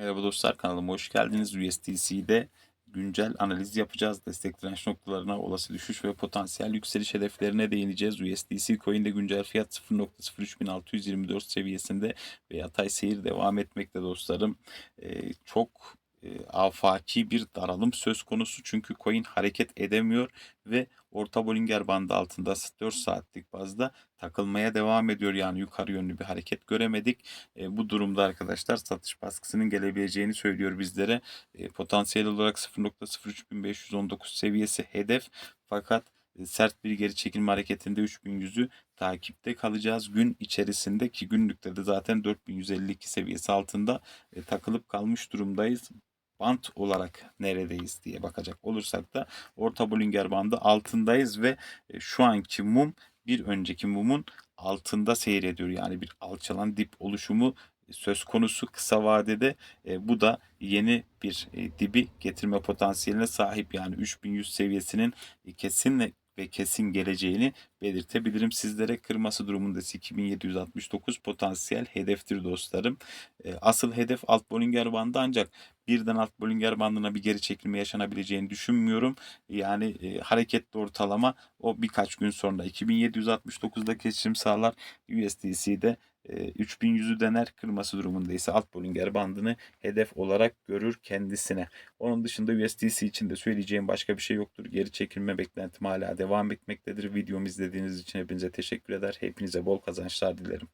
Merhaba dostlar kanalıma hoş geldiniz. USDC'de güncel analiz yapacağız. Destek direnç noktalarına, olası düşüş ve potansiyel yükseliş hedeflerine değineceğiz. USDC coin'de güncel fiyat 0.03624 seviyesinde ve yatay seyir devam etmekte dostlarım. Ee, çok e, afaki bir daralım söz konusu çünkü coin hareket edemiyor ve orta Bollinger bandı altında 4 saatlik bazda takılmaya devam ediyor. Yani yukarı yönlü bir hareket göremedik. E, bu durumda arkadaşlar satış baskısının gelebileceğini söylüyor bizlere. E, potansiyel olarak 0.03519 seviyesi hedef fakat sert bir geri çekilme hareketinde 3100'ü takipte kalacağız gün içerisinde ki günlükte de zaten 4152 seviyesi altında takılıp kalmış durumdayız bant olarak neredeyiz diye bakacak olursak da orta Bollinger bandı altındayız ve e, şu anki mum bir önceki mumun altında seyrediyor. Yani bir alçalan dip oluşumu söz konusu kısa vadede. E, bu da yeni bir e, dibi getirme potansiyeline sahip. Yani 3100 seviyesinin e, kesinle ve kesin geleceğini belirtebilirim sizlere. Kırması durumunda ise 2769 potansiyel hedeftir dostlarım. E, asıl hedef alt Bollinger bandı ancak birden alt Bollinger bandına bir geri çekilme yaşanabileceğini düşünmüyorum. Yani e, hareketli ortalama o birkaç gün sonra 2769'da geçişim sağlar. USDC'de e, 3100'ü dener kırması durumunda ise alt Bollinger bandını hedef olarak görür kendisine. Onun dışında USDC için de söyleyeceğim başka bir şey yoktur. Geri çekilme beklentim hala devam etmektedir. Videomu izlediğiniz için hepinize teşekkür eder. Hepinize bol kazançlar dilerim.